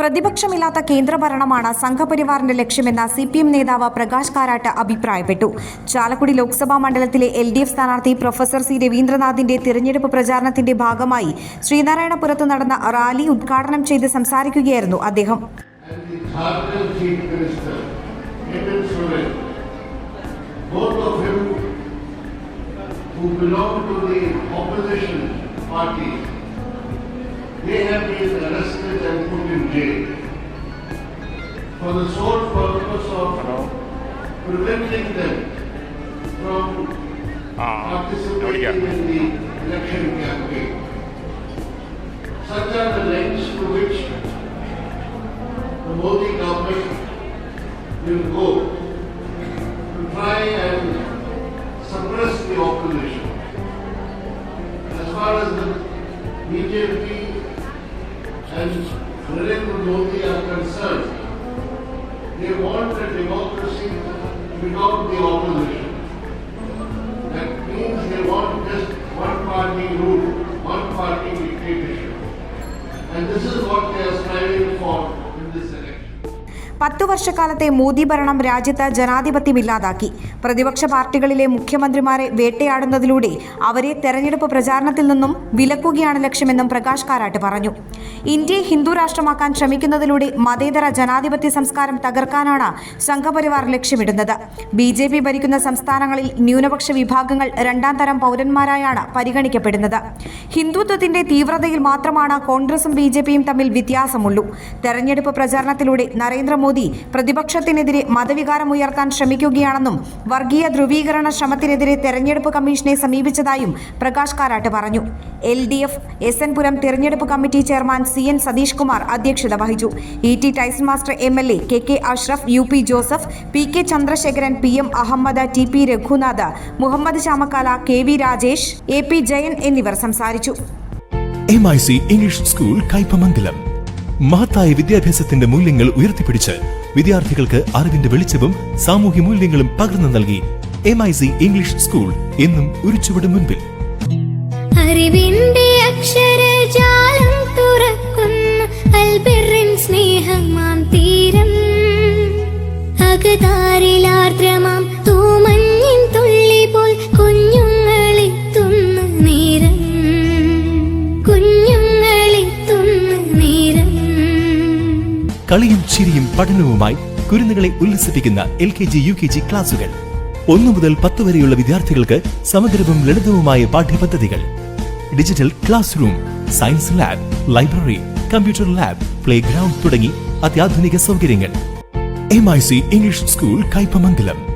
പ്രതിപക്ഷമില്ലാത്ത കേന്ദ്രഭരണമാണ് സംഘപരിവാറിന്റെ ലക്ഷ്യമെന്ന C P M നേതാവ് പ്രകാശ് കാരാട്ട് അഭിപ്രായപ്പെട്ടു. ചാലക്കുടി ലോക്സഭാ മണ്ഡലത്തിലെ എൽ ഡി എഫ് സ്ഥാനാർത്ഥി പ്രൊഫസർ സി രവീന്ദ്രനാഥിന്റെ തിരഞ്ഞെടുപ്പ് പ്രചാരണത്തിന്റെ ഭാഗമായി ശ്രീനാരായണപുരത്ത് നടന്ന റാലി ഉദ്ഘാടനം ചെയ്ത് സംസാരിക്കുകയായിരുന്നു അദ്ദേഹം. Party, they have been arrested and put in jail for the sole purpose of preventing them from participating in the election campaign. Such are the lengths to which the Modi government will go to try and suppress the opposition. As far as the BJP and Narendra Modi are concerned, they want a democracy without the opposition. That means they want just one party rule, one party dictatorship. And this is what they are striving for in this election. പത്തു വർഷക്കാലത്തെ മോദി ഭരണം രാജ്യത്ത് ജനാധിപത്യം ഇല്ലാതാക്കി. പ്രതിപക്ഷ പാർട്ടികളിലെ മുഖ്യമന്ത്രിമാരെ വേട്ടയാടുന്നതിലൂടെ അവരെ തെരഞ്ഞെടുപ്പ് പ്രചാരണത്തിൽ നിന്നും വിലക്കുകയാണ് ലക്ഷ്യമെന്നും പ്രകാശ് കാരാട്ട് പറഞ്ഞു. ഇന്ത്യയെ ഹിന്ദു രാഷ്ട്രമാക്കാൻ ശ്രമിക്കുന്നതിലൂടെ മതേതര ജനാധിപത്യ സംസ്കാരം തകർക്കാനാണ് സംഘപരിവാർ ലക്ഷ്യമിടുന്നത്. ബി ജെ പി ഭരിക്കുന്ന സംസ്ഥാനങ്ങളിൽ ന്യൂനപക്ഷ വിഭാഗങ്ങൾ രണ്ടാം തരം പൗരന്മാരായാണ് പരിഗണിക്കപ്പെടുന്നത്. ഹിന്ദുത്വത്തിന്റെ തീവ്രതയിൽ മാത്രമാണ് കോൺഗ്രസും ബി തമ്മിൽ വ്യത്യാസമുള്ളൂ. തെരഞ്ഞെടുപ്പ് പ്രചാരണത്തിലൂടെ നരേന്ദ്രമോദി പ്രതിപക്ഷത്തിനെതിരെ മതവികാരം ഉയർത്താൻ ശ്രമിക്കുകയാണെന്നും വർഗീയ ധ്രുവീകരണ ശ്രമത്തിനെതിരെ തെരഞ്ഞെടുപ്പ് കമ്മീഷനെ സമീപിച്ചതായും പ്രകാശ് കാരാട്ട് പറഞ്ഞു. L D F S N Puram തെരഞ്ഞെടുപ്പ് committee chairman C N Satheesh Kumar അധ്യക്ഷത വഹിച്ചു. E T Tyson master M L A K K Ashraf U P Joseph P K Chandrasekharan P M Ahammed T P Raghunath Muhammed Chamakkala K V Rajesh A P Jayan എന്നിവർ സംസാരിച്ചു. M I C English school Kaipamangalam മഹത്തായ വിദ്യാഭ്യാസത്തിന്റെ മൂല്യങ്ങൾ ഉയർത്തിപ്പിടിച്ച് വിദ്യാർത്ഥികൾക്ക് അറിവിന്റെ വെളിച്ചവും സാമൂഹ്യ മൂല്യങ്ങളും പകർന്നു നൽകി M I C English school എന്നും ഒരു മുൻപിൽ. അറിവിന്റെ അക്ഷരജാലം തുറക്കുന്ന സ്നേഹമാം തീരം. അകതാരിലാർദ്രമാം തൂമഞ്ഞിൻ കളിയും ചിരിയും പഠനവുമായി കുരുന്നുകളെ ഉല്ലസിപ്പിക്കുന്ന L K G U K G ക്ലാസുകൾ. ഒന്നു മുതൽ പത്ത് വരെയുള്ള വിദ്യാർത്ഥികൾക്ക് സമഗ്രവും ലളിതവുമായ പാഠ്യപദ്ധതികൾ. Digital classroom science lab library computer lab playground തുടങ്ങി അത്യാധുനിക സൗകര്യങ്ങൾ. M I C English school Kaipamangalam